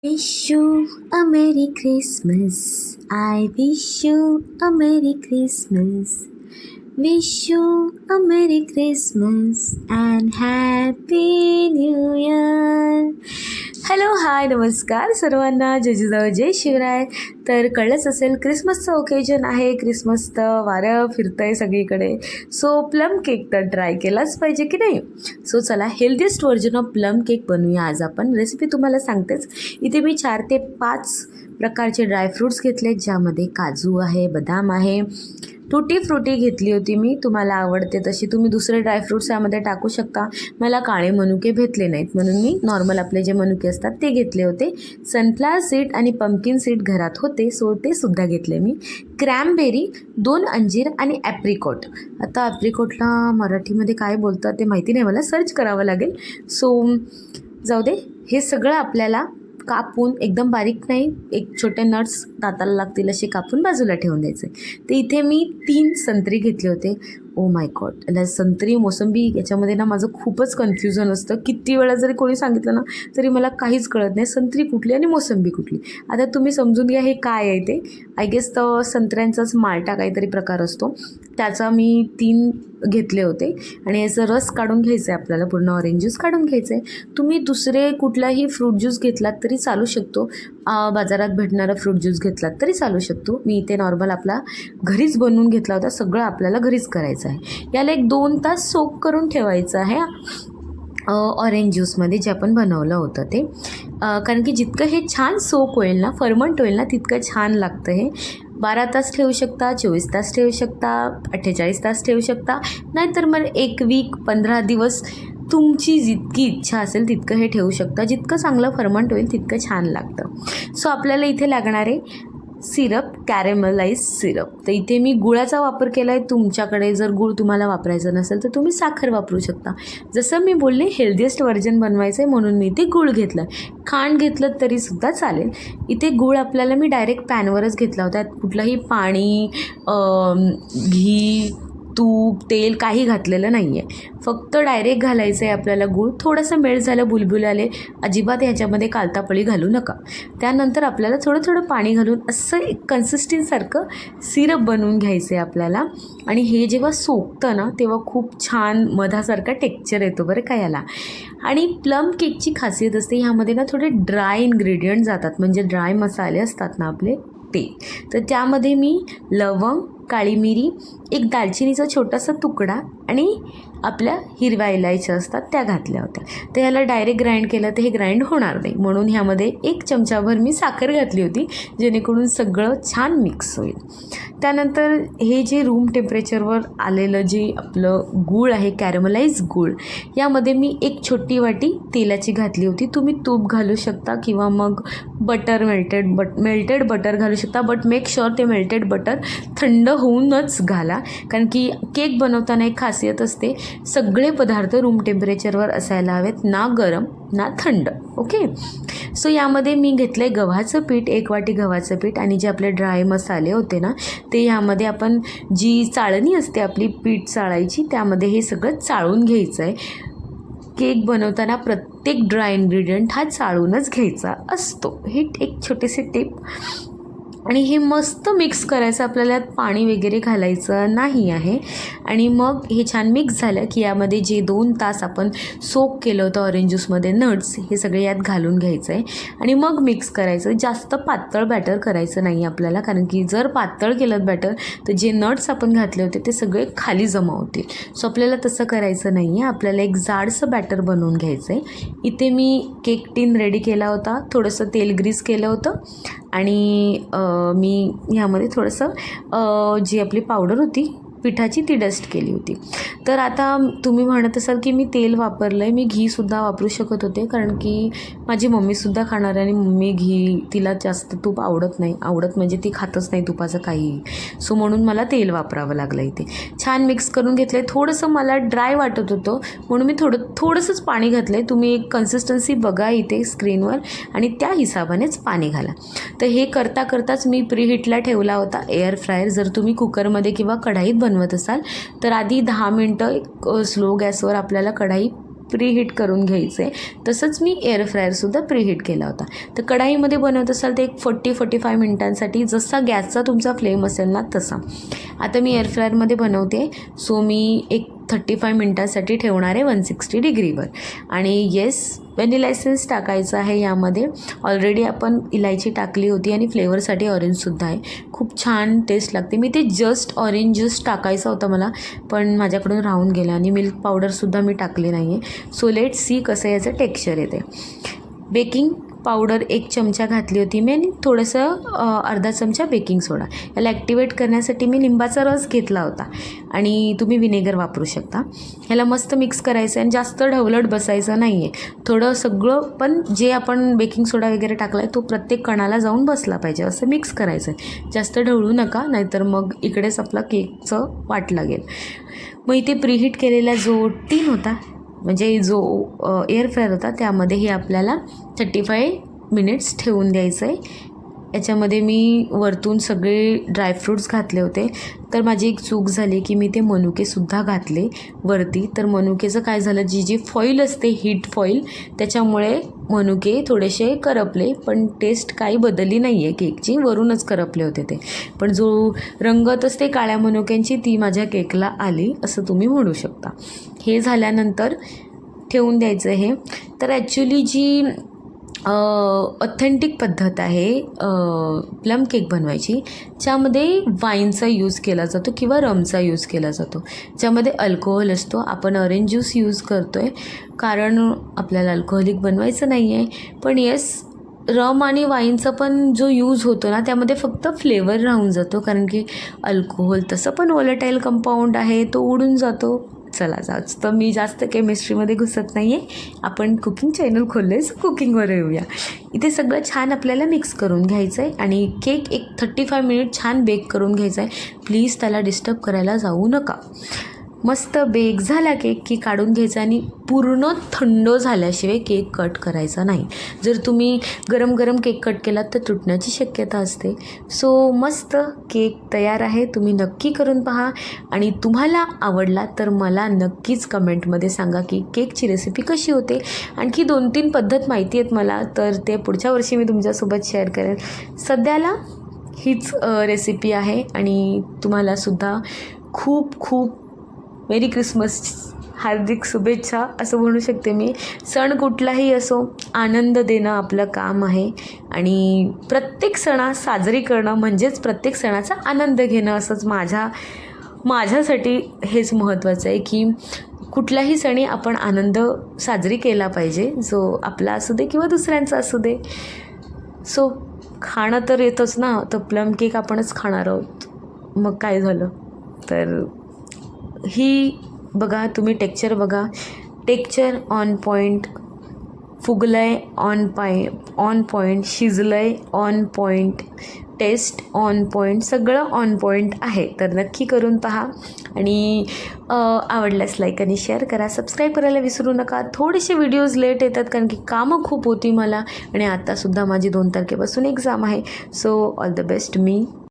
I wish you a Merry Christmas. I wish you a Merry Christmas. Wish you a Merry Christmas and Happy New Year. Hello hi नमस्कार सर्वांना. जय जय शिवराय. तर कळलंच असेल क्रिसमसचं occasion आहे. क्रिसमसचं वारं फिरतं आहे सगळीकडे. सो प्लम केक तर ट्राय केलाच पाहिजे की नाही? सो चला healthiest version of plum cake बनवूया. आज आपण रेसिपी तुम्हाला सांगतेच. इथे मी चार ते पाच प्रकारचे ड्रायफ्रूट्स घेतले ज्यामध्ये काजू आहे बदाम आहे. तुटी फ्रुटी घेतली होती मी तुम्हाला आवडते तशी. तुम्ही दुसरे ड्रायफ्रूट्स यामध्ये टाकू शकता. मला काळे मनुके भेटले नाहीत म्हणून मी नॉर्मल आपले जे मनुके असतात ते घेतले होते. सनफ्लावर सीड आणि पम्पकिन सीड घरात होते सो ते सुद्धा घेतले मी. क्रॅमबेरी दोन अंजीर आणि ॲप्रिकॉट आता ॲप्रिकॉटला मराठीमध्ये काय बोलतात ते माहिती नाही मला सर्च करावं लागेल. सो जाऊ दे. हे सगळं आपल्याला कापून एकदम बारीक नाही एक छोटे नट्स दाताला लागतील असे कापून बाजूला ठेवून द्यायचे. तर इथे मी तीन संत्री घेतले होते. ओ माय गॉड याला संत्री मोसंबी याच्यामध्ये ना माझं खूपच कन्फ्युजन असतं. किती वेळा जरी कोणी सांगितलं ना तरी मला काहीच कळत नाही संत्री कुठली आणि मोसंबी कुठली. आता तुम्ही समजून घ्या हे काय आहे ते. आय गेस तर संत्र्यांचाच माल्टा काहीतरी प्रकार असतो. त्याचा मी तीन घेतले होते. आणि याचा रस काढून घ्यायचा आहे आपल्याला पूर्ण ऑरेंज ज्यूस काढून घ्यायचं आहे. तुम्ही दुसरे कुठलाही फ्रूट ज्यूस घेतलात तरी चालू शकतो. बाजारात भेटणारा फ्रूट ज्यूस घेतलात तरी चालू शकतो. मी इथे नॉर्मल आपला घरीच बनवून घेतला होता. सगळं आपल्याला घरीच करायचं आहे. याला एक दोन तास सोक करून ठेवायचं आहे. ऑरेंज ज्यूसमध्ये जे आपण बनवलं होतं ते. कारण की जितकं हे छान सोक होईल ना फर्मंट होईल ना तितकं छान लागतं हे. बारा तास ठेवू शकता चोवीस तास ठेवू शकता अठ्ठेचाळीस तास ठेवू शकता. नाहीतर मग एक वीक पंधरा दिवस तुमची जितकी इच्छा असेल तितकं हे ठेवू शकता. जितकं चांगलं फर्मंट होईल तितकं छान लागतं. सो आपल्याला इथे लागणारे सिरप कॅरेमलाइज सिरप. तर इथे मी गुळाचा वापर केला आहे तुमच्याकडे जर गुळ तुम्हाला वापरायचं नसेल तर तुम्ही साखर वापरू शकता. जसं मी बोलले हेल्दीएस्ट व्हर्जन बनवायचं आहे म्हणून मी इथे गुळ घेतलं. खांड घेतलं तरीसुद्धा चालेल. इथे गुळ आपल्याला मी डायरेक्ट पॅनवरच घेतला होता. कुठलंही पाणी घी तूप तेल काही घातलेलं नाही आहे फक्त डायरेक्ट घालायचं आहे आपल्याला गूळ. थोडंसं मेळ झालं बुलबुल आले अजिबात ह्याच्यामध्ये कालतापळी घालू नका. त्यानंतर आपल्याला थोडं थोडं पाणी घालून असं एक कन्सिस्टन्सीसारखं सिरप बनवून घ्यायचं आहे आपल्याला. आणि हे जेव्हा सोकतं ना तेव्हा खूप छान मधासारखा टेक्चर येतो बरं का याला. आणि प्लम केकची खासियत असते ह्यामध्ये ना थोडे ड्राय इन्ग्रेडियंट जातात. म्हणजे ड्राय मसाले असतात ना आपले ते. तर त्यामध्ये मी लवंग काळी मिरी एक दालचिनीचा छोटासा तुकडा आणि आपल्या हिरव्या इलायच्या असतात त्या घातल्या होत्या. तर ह्याला डायरेक्ट ग्राइंड केलं तर हे ग्राइंड होणार नाही. म्हणून ह्यामध्ये एक चमचाभर मी साखर घातली होती जेणेकरून सगळं छान मिक्स होईल. त्यानंतर हे जे रूम टेम्परेचरवर आलेलं जे आपलं गूळ आहे कॅरमलाइज गूळ यामध्ये मी एक छोटी वाटी तेलाची घातली होती. तुम्ही तूप घालू शकता किंवा मग butter melted but melted butter घालू शकता बट मेक शुअर ते मेल्टेड बटर थंड होऊनच घाला. कारण की केक बनवताना एक खासियत असते सगळे पदार्थ रूम टेम्परेचरवर असायला हवेत ना गरम ना थंड ओके सो यामध्ये मी घेतलं आहे गव्हाचं पीठ एक वाटी गव्हाचं पीठ आणि जे आपले ड्राय मसाले होते ना ते यामध्ये आपण जी चाळणी असते आपली पीठ चाळायची त्यामध्ये हे सगळं चाळून घ्यायचं आहे केक बनवताना प्रत्येक ड्राय इन्ग्रेडियंट हा चाळूनच घ्यायचा असतो. हे एक छोटेसे टिप आणि हे मस्त मिक्स करायचं आपल्याला यात पाणी वगैरे घालायचं नाही आहे. आणि मग हे छान मिक्स झालं की यामध्ये जे दोन तास आपण सोक केलं होतं ऑरेंज ज्यूसमध्ये नट्स हे सगळे यात घालून घ्यायचं आहे आणि मग मिक्स करायचं. जास्त पातळ बॅटर करायचं नाही आपल्याला कारण की जर पातळ केलं बॅटर तर जे नट्स आपण घातले होते ते सगळे खाली जमा होतील. सो आपल्याला तसं करायचं नाही आहे आपल्याला एक जाडसं बॅटर बनवून घ्यायचं आहे इथे मी केक टीन रेडी केला होता. थोडंसं तेल ग्रीस केलं होतं. आणि मी ह्यामध्ये थोडंसं जी आपली पावडर होती पिठाची ती डस्ट केली होती. तर आता तुम्ही म्हणत असाल की मी तेल वापरलं आहे मी घीसुद्धा वापरू शकत होते कारण की माझी मम्मीसुद्धा खाणार आहे आणि मम्मी घी तिला जास्त तूप आवडत नाही. आवडत म्हणजे ती खातच नाही तुपाचं काही. सो म्हणून मला तेल वापरावं लागलं इथे. छान मिक्स करून घेतलं आहे थोडंसं मला ड्राय वाटत होतं म्हणून मी थोडं थोडंसंच पाणी घातलं आहे तुम्ही एक कन्सिस्टन्सी बघा इथे स्क्रीनवर आणि त्या हिसाबानेच पाणी घाला. तर हे करता करताच मी प्रीहीटला ठेवला होता एअर फ्रायर जर तुम्ही कुकरमध्ये किंवा कढाईत बनवत असाल तर आधी दहा मिनटं एक स्लो गॅसवर आपल्याला कढाई प्रीहीट करून घ्यायचं. आहे तसंच मी एअर फ्रायरसुद्धा प्रीहीट केला होता. तर कढाईमध्ये बनवत असाल तर एक फोर्टी फोर्टी फाय मिनटांसाठी जसा गॅसचा तुमचा फ्लेम असेल ना तसा. आता मी एअर फ्रायरमध्ये बनवते. सो मी एक थर्टी फाय मिनटासाठी ठेवणार आहे वन सिक्स्टी डिग्रीवर. आणि येस व्हॅनिला एसेन्स टाकायचं आहे यामध्ये. ऑलरेडी आपण इलायची टाकली होती आणि फ्लेवरसाठी ऑरेंजसुद्धा आहे. खूप छान टेस्ट लागते. मी ते जस्ट ऑरेंज ज्यूस टाकायचा होता मला पण माझ्याकडून राहून गेलं आणि मिल्क पावडरसुद्धा मी टाकली नाही आहे सो लेट सी कसं याचं टेक्स्चर येते. बेकिंग पावडर एक चमचा घातली होती. मी आणि थोडंसं अर्धा चमचा बेकिंग सोडा याला ॲक्टिवेट करण्यासाठी मी लिंबाचा रस घेतला होता. आणि तुम्ही विनेगर वापरू शकता. ह्याला मस्त मिक्स करायचं आहे आणि जास्त ढवलट बसायचं नाही आहे थोडं सगळं पण जे आपण बेकिंग सोडा वगैरे टाकला आहे तो प्रत्येक कणाला जाऊन बसला पाहिजे. असं मिक्स करायचं आहे जास्त ढवळू नका नाहीतर मग इकडेच आपला केकचं वाट लागेल. मग इथे प्रीहीट केलेला जो टीन होता म्हणजे जो एअर फ्रायर होता त्यामध्ये हे आपल्याला थर्टी फाय मिनिट्स ठेवून द्यायचं आहे याच्यामध्ये मी वरतून सगळे ड्रायफ्रूट्स घातले होते. तर माझी एक चूक झाली की मी ते मनुकेसुद्धा घातले वरती. तर मनुकेचं काय झालं जी जी फॉईल असते हीट फॉईल त्याच्यामुळे मनुके थोडेसे करपले पण टेस्ट काही बदलली नाही आहे केकची वरूनच करपले होते ते. पण जो रंगत असते काळ्या मनुक्यांची ती माझ्या केकला आली असं तुम्ही म्हणू शकता. हे झाल्यानंतर ठेवून द्यायचं हे. तर ॲक्च्युली जी ऑथेंटिक पद्धत आहे. प्लम केक बनवायची. ज्यामध्ये वाईनचा यूज केला जातो किंवा रमचा यूज केला जातो. ज्यामध्ये अल्कोहोल असतो. आपण ऑरेंज ज्यूस यूज करतो आहे कारण आपल्याला अल्कोहोलिक बनवायचं नाही आहे पण येस रम आणि वाईनचा पण जो यूज होतो ना त्यामध्ये फक्त फ्लेवर राहून जातो. कारण की अल्कोहोल तसं पण वॉलेटाईल कंपाऊंड आहे. तो उडून जातो. चला जाऊच तर मी जास्त केमिस्ट्रीमध्ये घुसत नाही आहे आपण कुकिंग चॅनल खोललं आहे सो कुकिंगवर येऊया. इथे सगळं छान आपल्याला मिक्स करून घ्यायचं आहे आणि केक एक थर्टी फाय मिनिट छान बेक करून घ्यायचा आहे प्लीज त्याला डिस्टर्ब करायला जाऊ नका. मस्त बेक झाला केक की काढून घ्यायचा आणि पूर्ण थंड झाल्याशिवाय केक कट करायचा नाही. जर तुम्ही गरम गरम केक कट केलात तर तुटण्याची शक्यता असते. सो मस्त केक तयार आहे. तुम्ही नक्की करून पहा. आणि तुम्हाला आवडला तर मला नक्कीच कमेंटमध्ये सांगा की केकची रेसिपी कशी होते. आणखी दोन तीन पद्धत माहिती आहेत मला तर ते पुढच्या वर्षी मी तुमच्यासोबत शेअर करेन. सध्याला हीच रेसिपी आहे. आणि तुम्हालासुद्धा खूप खूप मेरी क्रिसमस हार्दिक शुभेच्छा असं म्हणू शकते मी. सण कुठलाही असो आनंद देणं आपलं काम आहे. आणि प्रत्येक सणा साजरी करणं म्हणजेच प्रत्येक सणाचा आनंद घेणं असंच माझ्या माझ्यासाठी हेच महत्त्वाचं आहे की कुठल्याही सणी आपण आनंद साजरी केला पाहिजे. जो आपला असू दे किंवा दुसऱ्यांचा असू दे. सो खाणं तर येतच ना. तर प्लम केक आपणच खाणार आहोत. मग काय झालं? तर ही बघा तुम्ही टेक्चर बघा. टेक्चर ऑन पॉईंट फुगलं आहे ऑन पाय on point शिजलंय on point taste on point सगळं ऑन पॉईंट आहे. तर नक्की करून पहा. आणि आवडल्यास लाईक आणि शेअर करा. सबस्क्राईब करायला विसरू नका. थोडेसे व्हिडिओज लेट येतात कारण की कामं खूप होती मला. आणि आत्तासुद्धा माझी दोन तारखेपासून एक्झाम आहे. So all the best me